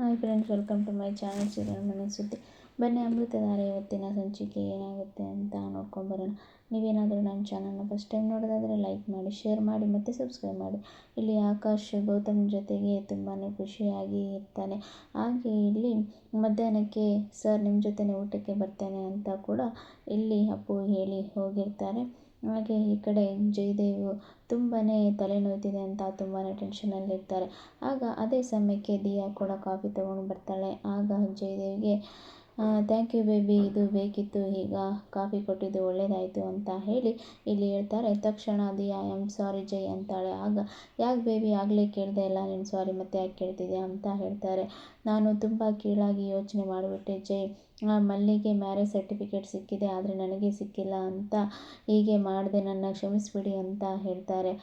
Hi friends welcome to my channel serial ಮನೆ ಸುದ್ದಿ ಬನ್ನಿ ಅಮೃತಧಾರೆ ಇವತ್ತಿನ ಸಂಚಿಕೆ ಏನಾಗುತ್ತೆ ಅಂತ ನೋಡ್ಕೊಂಬರೋಣ ನೀವೇನಾದರೂ ನನ್ನ ಚಾನಲ್ನ ಫಸ್ಟ್ ಟೈಮ್ ನೋಡೋದಾದರೆ ಲೈಕ್ ಮಾಡಿ ಶೇರ್ ಮಾಡಿ ಮತ್ತು ಸಬ್ಸ್ಕ್ರೈಬ್ ಮಾಡಿ. ಇಲ್ಲಿ ಆಕಾಶ್, ಗೌತಮ್ ಜೊತೆಗೆ ತುಂಬಾ ಖುಷಿಯಾಗಿ ಇರ್ತಾನೆ. ಹಾಗೆ ಇಲ್ಲಿ ಮಧ್ಯಾಹ್ನಕ್ಕೆ ಸರ್ ನಿಮ್ಮ ಜೊತೆನೇ ಊಟಕ್ಕೆ ಬರ್ತೇನೆ ಅಂತ ಕೂಡ ಇಲ್ಲಿ ಅಪ್ಪು ಹೇಳಿ ಹೋಗಿರ್ತಾರೆ. ಹಾಗೆ ಈ ಕಡೆ ಜಯದೇವ್ ತುಂಬಾ ತಲೆನೋಯ್ತಿದೆ ಅಂತ ತುಂಬಾ ಟೆನ್ಷನಲ್ಲಿರ್ತಾರೆ ಆಗ ಅದೇ ಸಮಯಕ್ಕೆ ದಿಯಾ ಕೂಡ ಕಾಫಿ ತಗೊಂಡು ಬರ್ತಾಳೆ. ಆಗ ಜಯದೇವ್ಗೆ ಥ್ಯಾಂಕ್ ಯು ಬೇಬಿ ಇದು ಬೇಕಿತ್ತು, ಈಗ ಕಾಫಿ ಕೊಟ್ಟಿದ್ದು ಒಳ್ಳೆಯದಾಯಿತು ಅಂತ ಹೇಳಿ ಇಲ್ಲಿ ಹೇಳ್ತಾರೆ. ತಕ್ಷಣ Diya I am sorry Jai ಅಂತಾಳೆ. ಆಗ, ಯಾಕೆ ಬೇಬಿ ಆಗಲೇ ಕೇಳಿದೆ ಇಲ್ಲ, ನೀನು ಸಾರಿ ಮತ್ತೆ ಯಾಕೆ ಕೇಳ್ತಿದ್ಯಾ ಅಂತ ಹೇಳ್ತಾರೆ. ನಾನು ತುಂಬ ಕೀಳಾಗಿ ಯೋಚನೆ ಮಾಡಿಬಿಟ್ಟೆ ಜೈ ಮಲ್ಲಿಗೆ ಮ್ಯಾರೇಜ್ ಸರ್ಟಿಫಿಕೇಟ್ ಸಿಕ್ಕಿದೆ, ಆದರೆ ನನಗೆ ಸಿಕ್ಕಿಲ್ಲ ಅಂತ ಹೀಗೆ ಮಾಡಿದೆ, ನನ್ನ ಕ್ಷಮಿಸಿಬಿಡಿ ಅಂತ ಹೇಳ್ತಾರೆ.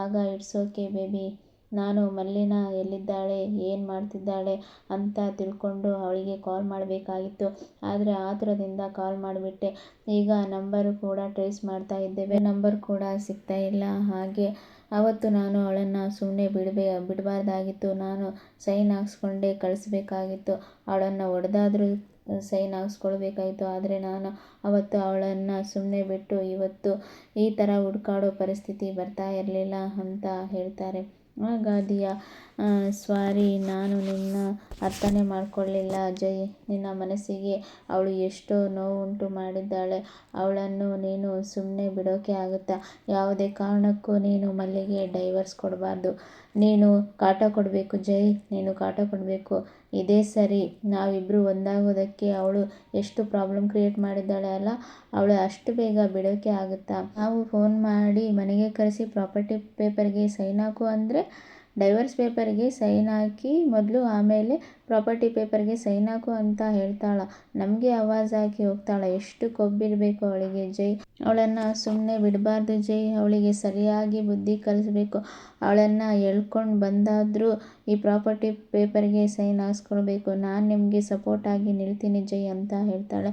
ಆಗ, ಇಟ್ಸ್ ಓಕೆ ಬೇಬಿ, ನಾನು ಮಲ್ಲಿನ ಎಲ್ಲಿದ್ದಾಳೆ, ಏನು ಮಾಡ್ತಿದ್ದಾಳೆ ಅಂತ ತಿಳ್ಕೊಂಡು ಅವಳಿಗೆ ಕಾಲ್ ಮಾಡಬೇಕಾಗಿತ್ತು. ಆದರೆ ಆತುರದಿಂದ ಕಾಲ್ ಮಾಡಿಬಿಟ್ಟೆ. ಈಗ ನಂಬರು ಕೂಡ ಟ್ರೇಸ್ ಮಾಡ್ತಾ ಇದ್ದೇವೆ. ನಂಬರ್ ಕೂಡ ಸಿಗ್ತಾ ಇಲ್ಲ. ಹಾಗೆ ಅವತ್ತು ನಾನು ಅವಳನ್ನು ಸುಮ್ಮನೆ ಬಿಡಬೇ, ಬಿಡಬಾರ್ದಾಗಿತ್ತು. ನಾನು ಸೈನ್ ಹಾಕ್ಸ್ಕೊಂಡೇ, ಕಳಿಸ್ಬೇಕಾಗಿತ್ತು. ಅವಳನ್ನು ಹೊಡೆದಾದ್ರೂ ಸೈನ್ ಹಾಕ್ಸ್ಕೊಳ್ಬೇಕಾಯಿತು. ಆದರೆ ನಾನು ಅವತ್ತು ಅವಳನ್ನು ಸುಮ್ಮನೆ ಬಿಟ್ಟು ಇವತ್ತು ಈ ಥರ ಹುಡ್ಕಾಡೋ ಪರಿಸ್ಥಿತಿ ಬರ್ತಾ ಇರಲಿಲ್ಲ ಅಂತ ಹೇಳ್ತಾರೆ. ಆಗ ಸ್ವಾರಿ, ನಾನು ನಿನ್ನ ಅರ್ಥನೆ ಮಾಡಿಕೊಳ್ಳಿಲ್ಲ. ಜೈ ನಿನ್ನ ಮನಸ್ಸಿಗೆ ಅವಳು ಎಷ್ಟೋ ನೋವುಂಟು ಮಾಡಿದ್ದಾಳೆ. ಅವಳನ್ನು ನೀನು ಸುಮ್ಮನೆ ಬಿಡೋಕೆ ಆಗುತ್ತಾ? ಯಾವುದೇ ಕಾರಣಕ್ಕೂ ನೀನು ಮಲ್ಲಿಗೆ ಡೈವರ್ಸ್ ಕೊಡಬಾರ್ದು. ನೀನು ಕಾಟ ಕೊಡಬೇಕು, ಜೈ, ನೀನು ಕಾಟ ಕೊಡಬೇಕು. ಇದೇ ಸರಿ ನಾವಿಬ್ಬರು ಒಂದಾಗೋದಕ್ಕೆ ಅವಳು ಎಷ್ಟು ಪ್ರಾಬ್ಲಮ್ ಕ್ರಿಯೇಟ್ ಮಾಡಿದ್ದಾಳೆ ಅಲ್ಲ, ಅವಳು ಅಷ್ಟು ಬೇಗ ಬಿಡೋಕೆ ಆಗುತ್ತಾ? ನಾವು ಫೋನ್ ಮಾಡಿ ಮನೆಗೆ ಕರೆಸಿ ಪ್ರಾಪರ್ಟಿ ಪೇಪರ್ಗೆ ಸೈನ್ ಹಾಕು ಅಂದರೆ ಡೈವರ್ಸ್ ಪೇಪರ್ಗೆ ಸೈನ್ ಹಾಕಿ ಮೊದಲು ಆಮೇಲೆ ಪ್ರಾಪರ್ಟಿ ಪೇಪರ್ಗೆ ಸೈನ್ ಹಾಕು ಅಂತ ಹೇಳ್ತಾಳ. ನಮಗೆ ಆವಾಜ್ ಹಾಕಿ ಹೋಗ್ತಾಳ. ಎಷ್ಟು ಕೊಬ್ಬಿರಬೇಕು ಅವಳಿಗೆ. ಜೈ, ಅವಳನ್ನು ಸುಮ್ಮನೆ ಬಿಡಬಾರ್ದು ಜೈ. ಅವಳಿಗೆ ಸರಿಯಾಗಿ ಬುದ್ಧಿ ಕಲಿಸ್ಬೇಕು. ಅವಳನ್ನು ಎಳ್ಕೊಂಡು ಬಂದಾದರೂ ಈ ಪ್ರಾಪರ್ಟಿ ಪೇಪರ್ಗೆ ಸೈನ್ ಹಾಕ್ಸ್ಕೊಳ್ಬೇಕು ನಾನು ನಿಮಗೆ ಸಪೋರ್ಟ್ ಆಗಿ ನಿಲ್ತೀನಿ ಜೈ ಅಂತ ಹೇಳ್ತಾಳೆ.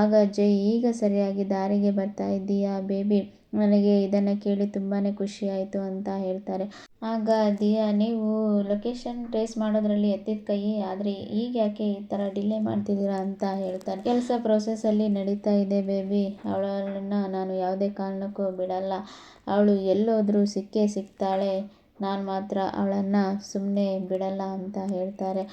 ಆಗ ಜೈ, ಈಗ ಸರಿಯಾಗಿ ದಾರಿಗೆ ಬರ್ತಾ ಇದ್ದೀಯಾ ಬೇಬಿ? ನನಗೆ ಇದನ್ನು ಕೇಳಿ ತುಂಬಾ ಖುಷಿಯಾಯಿತು ಅಂತ ಹೇಳ್ತಾರೆ. ಆಗ ದಿಯಾ, ನೀವು ಲೊಕೇಶನ್ ಟ್ರೇಸ್ ಮಾಡೋದ್ರಲ್ಲಿ ಎತ್ತಿದ ಕೈ ಆದರೆ ಈಗ ಯಾಕೆ ಈ ಥರ ಡಿಲೇ ಮಾಡ್ತಿದ್ದೀರಾ ಅಂತ ಹೇಳ್ತಾರೆ. ಕೆಲಸ ಪ್ರೋಸೆಸಲ್ಲಿ ನಡೀತಾ ಇದೆ ಬೇಬಿ ಅವಳನ್ನು ನಾನು ಯಾವುದೇ ಕಾರಣಕ್ಕೂ ಬಿಡಲ್ಲ. ಅವಳು ಎಲ್ಲೋದರೂ ಸಿಕ್ಕೇ ಸಿಗ್ತಾಳೆ ನಾನು ಮಾತ್ರ ಅವಳನ್ನು ಸುಮ್ಮನೆ ಬಿಡಲ್ಲ ಅಂತ ಹೇಳ್ತಾರೆ.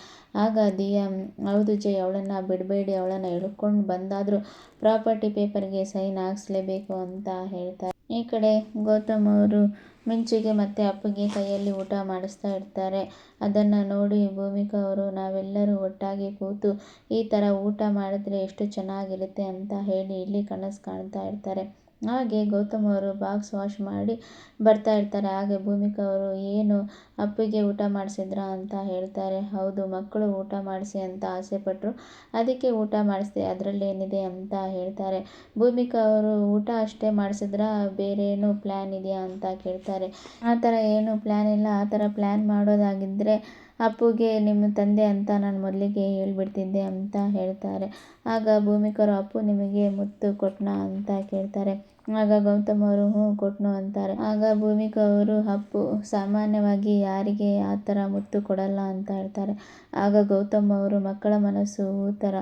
ಆಗ ದಿಯಾ, ಹೌದು ಜೈ ಅವಳನ್ನು ಬಿಡಬೇಡಿ, ಅವಳನ್ನು ಎಳ್ಕೊಂಡು ಬಂದಾದರೂ ಪ್ರಾಪರ್ಟಿ ಪೇಪರ್ಗೆ ಸೈನ್ ಹಾಕ್ಸ್ಲೇಬೇಕು ಅಂತ ಹೇಳ್ತಾರೆ. ಈ ಕಡೆ ಗೌತಮ್ ಅವರು ಮಿಂಚಿಗೆ ಮತ್ತು ಅಪ್ಪಗೆ ಕೈಯಲ್ಲಿ ಊಟ ಮಾಡಿಸ್ತಾ ಇರ್ತಾರೆ. ಅದನ್ನು ನೋಡಿ ಭೂಮಿಕಾ ಅವರು, ನಾವೆಲ್ಲರೂ ಒಟ್ಟಾಗಿ ಕೂತು ಈ ಥರ ಊಟ ಮಾಡಿದ್ರೆ ಎಷ್ಟು ಚೆನ್ನಾಗಿರುತ್ತೆ ಅಂತ ಹೇಳಿ ಇಲ್ಲಿ ಕನಸು ಕಾಣ್ತಾ ಇರ್ತಾರೆ. ಹಾಗೆ ಗೌತಮ್ ಅವರು ಬಾಕ್ಸ್ ವಾಶ್ ಮಾಡಿ ಬರ್ತಾ ಇರ್ತಾರೆ. ಹಾಗೆ ಭೂಮಿಕಾ ಅವರು ಏನು ಅಪ್ಪಿಗೆ ಊಟ ಮಾಡಿಸಿದ್ರಾ ಅಂತ ಹೇಳ್ತಾರೆ. ಹೌದು, ಮಕ್ಕಳು ಊಟ ಮಾಡಿಸಿ ಅಂತ ಆಸೆಪಟ್ಟರು ಅದಕ್ಕೆ ಊಟ ಮಾಡಿಸಿದೆ ಅದರಲ್ಲೇನಿದೆ ಅಂತ ಹೇಳ್ತಾರೆ. ಭೂಮಿಕಾ ಅವರು ಊಟ ಅಷ್ಟೇ ಮಾಡಿಸಿದ್ರಾ ಬೇರೆ ಏನು ಪ್ಲ್ಯಾನ್ ಇದೆಯಾ ಅಂತ ಕೇಳ್ತಾರೆ. ಆ ಥರ ಏನು ಪ್ಲ್ಯಾನ್ ಇಲ್ಲ. ಆ ಥರ ಪ್ಲ್ಯಾನ್ ಮಾಡೋದಾಗಿದ್ದರೆ ಅಪ್ಪುಗೆ ನಿಮ್ಮ ತಂದೆ ಅಂತ ನಾನು ಮೊದಲಿಗೆ ಹೇಳ್ಬಿಡ್ತಿದ್ದೆ ಅಂತ ಹೇಳ್ತಾರೆ. ಆಗ ಭೂಮಿಕರು ಅಪ್ಪು, ನಿಮಗೆ ಮುತ್ತು ಕೊಟ್ಟನಾ ಅಂತ ಕೇಳ್ತಾರೆ. ಆಗ ಗೌತಮ್ ಅವರು, ಹ್ಞೂ ಕೊಟ್ನು ಅಂತಾರೆ. ಆಗ ಭೂಮಿಕಾ ಅವರು, ಅಪ್ಪು, ಸಾಮಾನ್ಯವಾಗಿ ಯಾರಿಗೆ ಆ ಥರ ಮುತ್ತು ಕೊಡಲ್ಲ ಅಂತ ಹೇಳ್ತಾರೆ. ಆಗ ಗೌತಮ್ ಅವರು, ಮಕ್ಕಳ ಮನಸ್ಸು ಥರ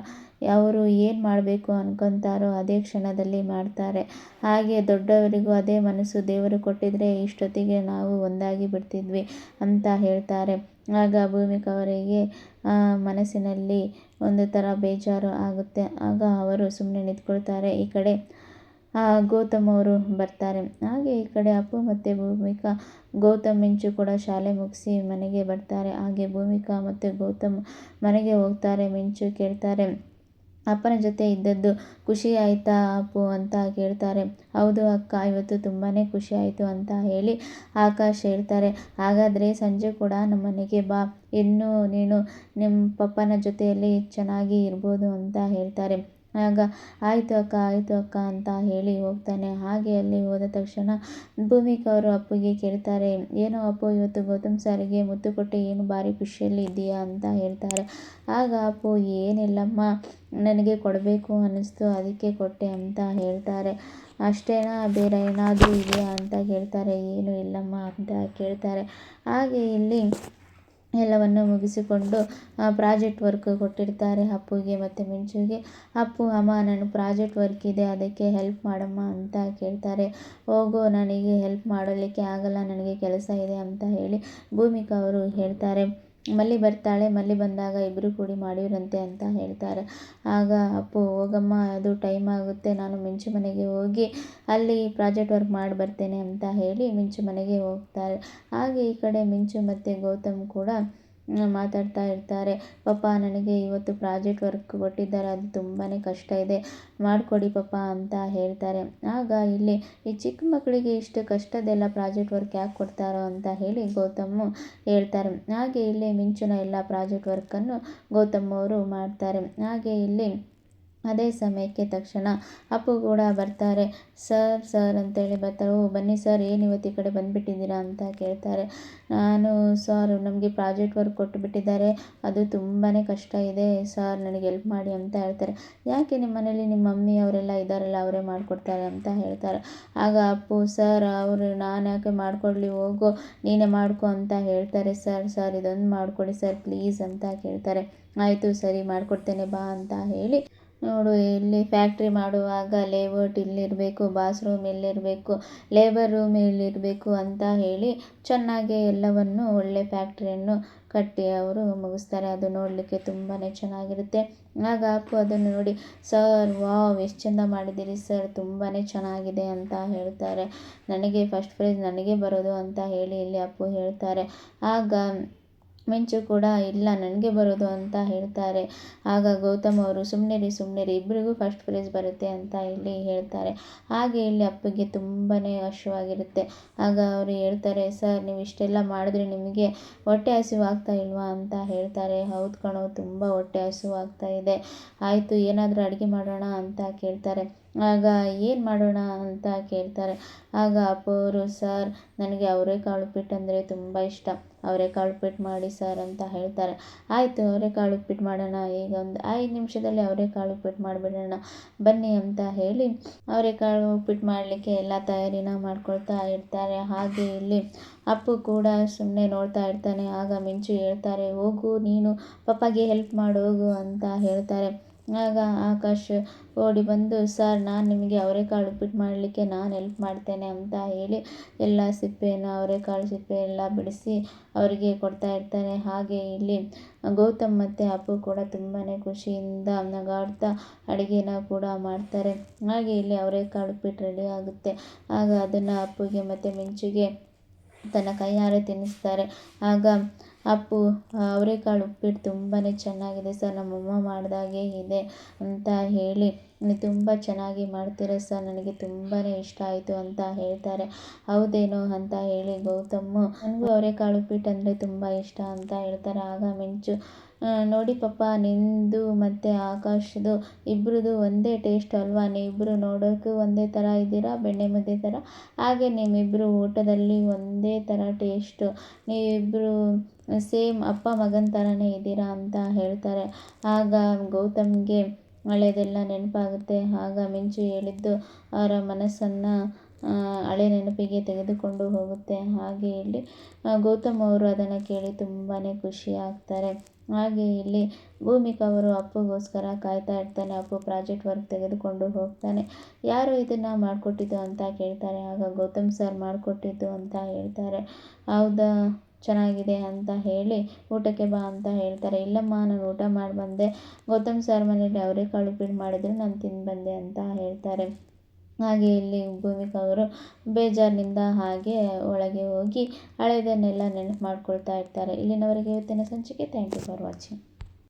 ಅವರು ಏನು ಮಾಡಬೇಕು ಅನ್ಕೊತಾರೋ ಅದೇ ಕ್ಷಣದಲ್ಲಿ ಮಾಡ್ತಾರೆ. ಹಾಗೆ ದೊಡ್ಡವರಿಗೂ ಅದೇ ಮನಸ್ಸು, ದೇವರು ಕೊಟ್ಟಿದ್ರೆ ಇಷ್ಟೊತ್ತಿಗೆ ನಾವು ಒಂದಾಗಿ ಬಿಡ್ತಿದ್ವಿ ಅಂತ ಹೇಳ್ತಾರೆ. ಆಗ ಭೂಮಿಕಾ ಅವರಿಗೆ ಮನಸ್ಸಿನಲ್ಲಿ ಒಂದು ಥರ ಬೇಜಾರು ಆಗುತ್ತೆ. ಆಗ ಅವರು ಸುಮ್ಮನೆ ನಿಂತ್ಕೊಳ್ತಾರೆ. ಈ ಕಡೆ ಗೌತಮ್ ಅವರು ಬರ್ತಾರೆ. ಹಾಗೆ ಈ ಕಡೆ ಅಪ್ಪು ಮತ್ತು ಭೂಮಿಕಾ, ಗೌತಮ್ ಮಿಂಚು ಕೂಡ ಶಾಲೆ ಮುಗಿಸಿ ಮನೆಗೆ ಬರ್ತಾರೆ. ಹಾಗೆ ಭೂಮಿಕಾ ಮತ್ತು ಗೌತಮ್ ಮನೆಗೆ ಹೋಗ್ತಾರೆ. ಮಿಂಚು ಕೇಳ್ತಾರೆ, ಅಪ್ಪನ ಜೊತೆ ಇದ್ದದ್ದು ಖುಷಿ ಆಯಿತಾ ಅಪ್ಪು? ಅಂತ ಕೇಳ್ತಾರೆ. ಹೌದು ಅಕ್ಕ, ಇವತ್ತು ತುಂಬಾ ಖುಷಿ ಆಯಿತು ಅಂತ ಹೇಳಿ ಆಕಾಶ್ ಹೇಳ್ತಾರೆ. ಹಾಗಾದರೆ ಸಂಜೆ ಕೂಡ ನಮ್ಮ ಮನೆಗೆ ಬಾ. ಇನ್ನೂ ನೀನು ನಿಮ್ಮ ಪಪ್ಪನ ಜೊತೆಯಲ್ಲಿ ಚೆನ್ನಾಗಿ ಇರ್ಬೋದು ಅಂತ ಹೇಳ್ತಾರೆ. ಆಗ, ಆಯಿತು ಅಕ್ಕ ಆಯಿತು ಅಕ್ಕ ಅಂತ ಹೇಳಿ ಹೋಗ್ತಾನೆ. ಹಾಗೆ ಅಲ್ಲಿ ಹೋದ ತಕ್ಷಣ ಭೂಮಿಕಾ ಅವರು ಅಪ್ಪುಗೆ ಕೇಳ್ತಾರೆ, ಏನೋ ಅಪ್ಪು, ಇವತ್ತು ಗೌತಮ್ ಸಾರಿಗೆ ಮುತ್ತು ಕೊಟ್ಟೆ ಏನು ಭಾರಿ ಖುಷಿಯಲ್ಲಿ ಇದೆಯಾ ಅಂತ ಹೇಳ್ತಾರೆ. ಆಗ ಅಪ್ಪು, ಏನಿಲ್ಲಮ್ಮ, ನನಗೆ ಕೊಡಬೇಕು ಅನ್ನಿಸ್ತು, ಅದಕ್ಕೆ ಕೊಟ್ಟೆ ಅಂತ ಹೇಳ್ತಾರೆ. ಅಷ್ಟೇನಾ, ಬೇರೆ ಏನಾದರೂ ಇದೆಯಾ? ಅಂತ ಕೇಳ್ತಾರೆ ಏನು ಇಲ್ಲಮ್ಮ ಅಂತ ಕೇಳ್ತಾರೆ. ಹಾಗೆ ಇಲ್ಲಿ ಎಲ್ಲವನ್ನು ಮುಗಿಸಿಕೊಂಡು ಪ್ರಾಜೆಕ್ಟ್ ವರ್ಕ್ ಕೊಟ್ಟಿರ್ತಾರೆ ಅಪ್ಪುಗೆ ಮತ್ತು ಮಿಂಚುಗೆ. ಅಪ್ಪು, ಅಮ್ಮ, ನಾನು ಪ್ರಾಜೆಕ್ಟ್ ವರ್ಕ್ ಇದೆ, ಅದಕ್ಕೆ ಹೆಲ್ಪ್ ಮಾಡಮ್ಮ ಅಂತ ಕೇಳ್ತಾರೆ. ಹೋಗು, ನನಗೆ ಹೆಲ್ಪ್ ಮಾಡಲಿಕ್ಕೆ ಆಗಲ್ಲ, ನನಗೆ ಕೆಲಸ ಇದೆ ಅಂತ ಹೇಳಿ ಭೂಮಿಕಾ ಅವರು ಹೇಳ್ತಾರೆ. ಮಲ್ಲಿ ಬರ್ತಾಳೆ, ಮಲ್ಲಿ ಬಂದಾಗ ಇಬ್ಬರು ಕೂಡಿ ಮಾಡಿರಂತೆ ಅಂತ ಹೇಳ್ತಾರೆ. ಆಗ ಅಪ್ಪು, ಹೋಗಮ್ಮ, ಅದು ಟೈಮ್ ಆಗುತ್ತೆ, ನಾನು ಮಿಂಚು ಮನೆಗೆ ಹೋಗಿ ಅಲ್ಲಿ ಪ್ರಾಜೆಕ್ಟ್ ವರ್ಕ್ ಮಾಡಿ ಬರ್ತೇನೆ ಅಂತ ಹೇಳಿ ಮಿಂಚು ಮನೆಗೆ ಹೋಗ್ತಾರೆ. ಹಾಗೆ ಈ ಕಡೆ ಮಿಂಚು ಮತ್ತು ಗೌತಮ್ ಕೂಡ ಮಾತಾಡ್ತಾ ಇರ್ತಾರೆ. ಪಪ್ಪ, ನನಗೆ ಇವತ್ತು ಪ್ರಾಜೆಕ್ಟ್ ವರ್ಕ್ ಕೊಟ್ಟಿದ್ದಾರೆ. ಅದು ತುಂಬಾ ಕಷ್ಟ ಇದೆ. ಮಾಡಿಕೊಡಿ ಪಪ್ಪ ಅಂತ ಹೇಳ್ತಾರೆ. ಆಗ ಇಲ್ಲಿ, ಈ ಚಿಕ್ಕ ಮಕ್ಕಳಿಗೆ ಇಷ್ಟು ಕಷ್ಟದೆಲ್ಲ ಪ್ರಾಜೆಕ್ಟ್ ವರ್ಕ್ ಯಾಕೆ ಕೊಡ್ತಾರೋ ಅಂತ ಹೇಳಿ ಗೌತಮ್ ಹೇಳ್ತಾರೆ. ಹಾಗೆ ಇಲ್ಲಿ ಮಿಂಚಿನ ಎಲ್ಲ ಪ್ರಾಜೆಕ್ಟ್ ವರ್ಕನ್ನು ಗೌತಮ್ ಅವರು ಮಾಡ್ತಾರೆ. ಹಾಗೆ ಇಲ್ಲಿ ಅದೇ ಸಮಯಕ್ಕೆ ತಕ್ಷಣ ಅಪ್ಪು ಕೂಡ ಬರ್ತಾರೆ. ಸರ್ ಸರ್ ಅಂತೇಳಿ ಬರ್ತಾರೆ. ಓ, ಬನ್ನಿ ಸರ್, ಏನು ಇವತ್ತು ಈ ಕಡೆ ಬಂದುಬಿಟ್ಟಿದ್ದೀರಾ ಅಂತ ಕೇಳ್ತಾರೆ. ನಾನು ಸರ್, ನಮಗೆ ಪ್ರಾಜೆಕ್ಟ್ ವರ್ಕ್ ಕೊಟ್ಟುಬಿಟ್ಟಿದ್ದಾರೆ ಅದು ತುಂಬಾ ಕಷ್ಟ ಇದೆ. ಸರ್, ನನಗೆ ಎಲ್ಪ್ ಮಾಡಿ ಅಂತ ಹೇಳ್ತಾರೆ. ಯಾಕೆ ನಿಮ್ಮ ಮನೇಲಿ ನಿಮ್ಮ ಮಮ್ಮಿ ಅವರೆಲ್ಲ ಇದ್ದಾರಲ್ಲ, ಅವರೇ ಮಾಡಿಕೊಡ್ತಾರೆ ಅಂತ ಹೇಳ್ತಾರೆ. ಆಗ ಅಪ್ಪು, ಸರ್, ಅವರು ನಾನು ಯಾಕೆ ಮಾಡಿಕೊಡ್ಲಿ, ಹೋಗು, ನೀನೇ ಮಾಡ್ಕೊ ಅಂತ ಹೇಳ್ತಾರೆ. ಸರ್ ಸರ್, ಇದೊಂದು ಮಾಡಿಕೊಡಿ, ಸರ್, ಪ್ಲೀಸ್ ಅಂತ ಕೇಳ್ತಾರೆ. ಆಯಿತು, ಸರಿ, ಮಾಡಿಕೊಡ್ತೇನೆ, ಬಾ ಅಂತ ಹೇಳಿ ನೋಡು, ಇಲ್ಲಿ ಫ್ಯಾಕ್ಟ್ರಿ ಮಾಡುವಾಗ ಲೇಔಟ್ ಇಲ್ಲಿರಬೇಕು ಬಾತ್ರೂಮ್ ಇಲ್ಲಿರಬೇಕು ಲೇಬರ್ ರೂಮ್ ಇಲ್ಲಿರಬೇಕು ಅಂತ ಹೇಳಿ ಚೆನ್ನಾಗಿ ಎಲ್ಲವನ್ನು ಒಳ್ಳೆ ಫ್ಯಾಕ್ಟ್ರಿಯನ್ನು ಕಟ್ಟಿ ಅವರು ಮುಗಿಸ್ತಾರೆ. ಅದು ನೋಡಲಿಕ್ಕೆ ತುಂಬಾ ಚೆನ್ನಾಗಿರುತ್ತೆ. ಆಗ ಅಪ್ಪು ಅದನ್ನು ನೋಡಿ. ಸರ್, ವಾವ್, ಎಷ್ಟು ಚಂದ ಮಾಡಿದ್ದೀರಿ ಸರ್ ತುಂಬಾ ಚೆನ್ನಾಗಿದೆ ಅಂತ ಹೇಳ್ತಾರೆ. ನನಗೆ ಫಸ್ಟ್ ಪ್ರೈಸ್ ನನಗೆ ಬರೋದು ಅಂತ ಹೇಳಿ ಇಲ್ಲಿ ಅಪ್ಪು ಹೇಳ್ತಾರೆ. ಆಗ ಮಿಂಚು ಕೂಡ ಇಲ್ಲ, ನನಗೆ ಬರೋದು ಅಂತ ಹೇಳ್ತಾರೆ. ಆಗ ಗೌತಮ್ ಅವರು ಸುಮ್ಮನೆ ಸುಮ್ಮನೆ ಇಬ್ಬರಿಗೂ ಫಸ್ಟ್ ಪ್ರೈಸ್ ಬರುತ್ತೆ ಅಂತ ಇಲ್ಲಿ ಹೇಳ್ತಾರೆ. ಹಾಗೆ ಇಲ್ಲಿ ಅಪ್ಪಗೆ ತುಂಬಾ ಹಸಿವಾಗಿರುತ್ತೆ ಆಗ ಅವರು ಹೇಳ್ತಾರೆ, ಸರ್, ನೀವು ಇಷ್ಟೆಲ್ಲ ಮಾಡಿದ್ರೆ ನಿಮಗೆ ಹೊಟ್ಟೆ ಆಗ್ತಾ ಇಲ್ವಾ? ಅಂತ ಹೇಳ್ತಾರೆ. ಹೌದು ಕಣೋ, ತುಂಬ ಹೊಟ್ಟೆ ಆಗ್ತಾ ಇದೆ. ಆಯಿತು, ಏನಾದರೂ ಅಡುಗೆ ಮಾಡೋಣ? ಅಂತ ಕೇಳ್ತಾರೆ. ಆಗ ಏನು ಮಾಡೋಣ ಅಂತ ಕೇಳ್ತಾರೆ. ಆಗ ಅಪ್ಪೋರು ಅವರು ಸರ್ ನನಗೆ ಅವರೆಕಾಳು ಉಪ್ಪಿಟ್ಟು ಅಂದರೆ ತುಂಬ ಇಷ್ಟ. ಅವರೆಕಾಳು ಉಪ್ಪಿಟ್ಟು ಮಾಡಿ ಸರ್ ಅಂತ ಹೇಳ್ತಾರೆ. ಆಯಿತು ಅವರೆಕಾಳು ಉಪ್ಪಿಟ್ಟು ಮಾಡೋಣ. ಈಗ ಒಂದು ಐದು ನಿಮಿಷದಲ್ಲಿ ಅವರೆಕಾಳು ಉಪ್ಪಿಟ್ಟು ಮಾಡಿಬಿಡೋಣ. ಬನ್ನಿ ಅಂತ ಹೇಳಿ ಅವರೆಕಾಳು ಉಪ್ಪಿಟ್ಟು ಮಾಡಲಿಕ್ಕೆ ಎಲ್ಲ ತಯಾರಿನ ಮಾಡ್ಕೊಳ್ತಾ ಇರ್ತಾರೆ. ಹಾಗೆ ಇಲ್ಲಿ ಅಪ್ಪು ಕೂಡ ಸುಮ್ಮನೆ ನೋಡ್ತಾ ಇರ್ತಾನೆ. ಆಗ ಮಿಂಚು ಹೇಳ್ತಾರೆ, ಹೋಗು, ನೀನು ಪಪ್ಪಾಗೆ ಹೆಲ್ಪ್ ಮಾಡೋಗು ಅಂತ ಹೇಳ್ತಾರೆ. ಆಗ ಆಕಾಶ್ ಓಡಿ ಬಂದು, ಸರ್, ನಾನು ನಿಮಗೆ ಅವರೆಕಾಳು ಉಪ್ಪಿಟ್ಟು ಮಾಡಲಿಕ್ಕೆ ನಾನು ಎಲ್ಪ್ ಮಾಡ್ತೇನೆ ಅಂತ ಹೇಳಿ, ಎಲ್ಲ ಸಿಪ್ಪೆಯನ್ನು ಅವರೆಕಾಳು ಸಿಪ್ಪೆ ಎಲ್ಲ ಬಿಡಿಸಿ ಅವರಿಗೆ ಕೊಡ್ತಾ ಇರ್ತಾನೆ. ಹಾಗೆ ಇಲ್ಲಿ ಗೌತಮ್ ಮತ್ತು ಅಪ್ಪು ಕೂಡ ತುಂಬಾ ಖುಷಿಯಿಂದ ನಗಾಡ್ತಾ ಅಡುಗೆನ ಕೂಡ ಮಾಡ್ತಾರೆ. ಹಾಗೆ ಇಲ್ಲಿ ಅವರೆಕಾಳು ಉಪ್ಪಿಟ್ಟು ರೆಡಿ ಆಗುತ್ತೆ. ಆಗ ಅದನ್ನು ಅಪ್ಪುಗೆ ಮತ್ತು ಮಿಂಚಿಗೆ ತನ್ನ ಕೈಯಾರೆ ತಿನ್ನಿಸ್ತಾರೆ. ಆಗ ಅಪ್ಪು ಅವರೆಕಾಳು ಉಪ್ಪಿಟ್ಟು ತುಂಬಾ ಚೆನ್ನಾಗಿದೆ ಸರ್. ನಮ್ಮಮ್ಮ ಮಾಡಿದಾಗೆ ಇದೆ ಅಂತ ಹೇಳಿ ತುಂಬ ಚೆನ್ನಾಗಿ ಮಾಡ್ತೀರ ಸರ್. ನನಗೆ ತುಂಬಾ ಇಷ್ಟ ಆಯಿತು ಅಂತ ಹೇಳ್ತಾರೆ. ಹೌದೇನೋ ಅಂತ ಹೇಳಿ ಗೌತಮ್ಮು ನನಗೂ ಅವರೆಕಾಳು ಉಪ್ಪಿಟ್ಟು ಅಂದರೆ ತುಂಬ ಇಷ್ಟ ಅಂತ ಹೇಳ್ತಾರೆ. ಆಗ ಮಿಂಚು ನೋಡಿ ಪಪ್ಪ ನಿಂದು ಮತ್ತು ಆಕಾಶದು ಇಬ್ಬರದು ಒಂದೇ ಟೇಸ್ಟ್ ಅಲ್ವಾ? ನೀವಿಬ್ಬರು ನೋಡೋಕ್ಕೂ ಒಂದೇ ಥರ ಇದ್ದೀರಾ, ಬೆಣ್ಣೆ ಮುದ್ದೆ ಥರ ಹಾಗೆ ನಿಮ್ಮಿಬ್ಬರು ಊಟದಲ್ಲಿ ಒಂದೇ ಥರ ಟೇಸ್ಟು ನೀವಿಬ್ಬರು ಸೇಮ್ ಅಪ್ಪ ಮಗನ ಥರನೇ ಇದ್ದೀರಾ ಅಂತ ಹೇಳ್ತಾರೆ. ಆಗ ಗೌತಮ್ಗೆ ಹಳೆದೆಲ್ಲ ನೆನಪಾಗುತ್ತೆ. ಆಗ ಮಿಂಚು ಹೇಳಿದ್ದು, ಅವರ ಮನಸ್ಸನ್ನು ಹಳೆ ನೆನಪಿಗೆ ತೆಗೆದುಕೊಂಡು ಹೋಗುತ್ತೆ. ಹಾಗೆ ಇಲ್ಲಿ ಗೌತಮ್ ಅವರು ಅದನ್ನು ಕೇಳಿ ತುಂಬಾ ಖುಷಿ ಆಗ್ತಾರೆ. ಹಾಗೆ ಇಲ್ಲಿ ಭೂಮಿಕಾ ಅವರು ಅಪ್ಪುಗೋಸ್ಕರ ಕಾಯ್ತಾ ಇರ್ತಾನೆ, ಅಪ್ಪು ಪ್ರಾಜೆಕ್ಟ್ ವರ್ಕ್ ತೆಗೆದುಕೊಂಡು ಹೋಗ್ತಾನೆ. ಯಾರು ಇದನ್ನು ಮಾಡಿಕೊಟ್ಟಿದ್ದು ಅಂತ ಕೇಳ್ತಾರೆ. ಆಗ ಗೌತಮ್ ಸರ್ ಮಾಡಿಕೊಟ್ಟಿದ್ದು ಅಂತ ಹೇಳ್ತಾರೆ. ಹೌದಾ, ಚೆನ್ನಾಗಿದೆ ಅಂತ ಹೇಳಿ ಊಟಕ್ಕೆ ಬಾ ಅಂತ ಹೇಳ್ತಾರೆ. ಇಲ್ಲಮ್ಮ, ನಾನು ಊಟ ಮಾಡಿ ಬಂದೆ ಗೌತಮ್ ಸರ್ ಮನೇಲಿ ಅವರೆಕಾಳು ಉಪ್ಪಿಟ್ಟು ಮಾಡಿದ್ರು, ನಾನು ತಿಂದು ಬಂದೆ ಅಂತ ಹೇಳ್ತಾರೆ. ಹಾಗೆ ಇಲ್ಲಿ ಭೂಮಿಕಾ ಅವರು ಬೇಜಾರಿನಿಂದ ಹಾಗೆ ಒಳಗೆ ಹೋಗಿ ಹಳೆಯದನ್ನೆಲ್ಲ ನೆನಪು ಮಾಡ್ಕೊಳ್ತಾ ಇರ್ತಾರೆ. ಇಲ್ಲಿನವರೆಗೆ ಇವತ್ತಿನ ಸಂಚಿಕೆ. Thank you for watching